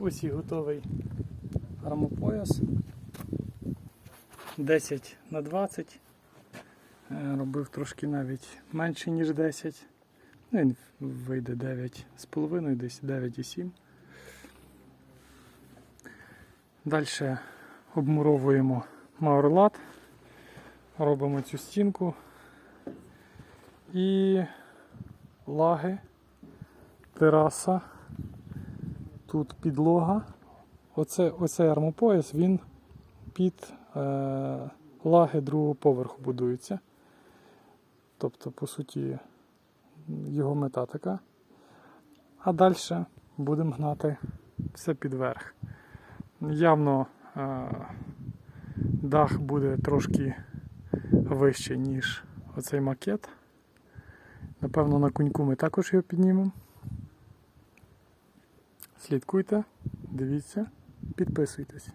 Ось і готовий армопояс. 10 на 20. Е, Робив трошки навіть менше, ніж 10. Ну, він вийде 9,5, десь 9,7. Далі обмуровуємо маурлат, робимо цю стінку і лаги, тераса, тут підлога. Оце, оцей армопояс, він під е, лаги другого поверху будується. Тобто, по суті, його мета така. А далі будемо гнати все під верх. Явно е, дах буде трошки вище, ніж оцей макет. Напевно, на куньку ми також його піднімемо. Слідкуйте, дивіться, підписуйтесь.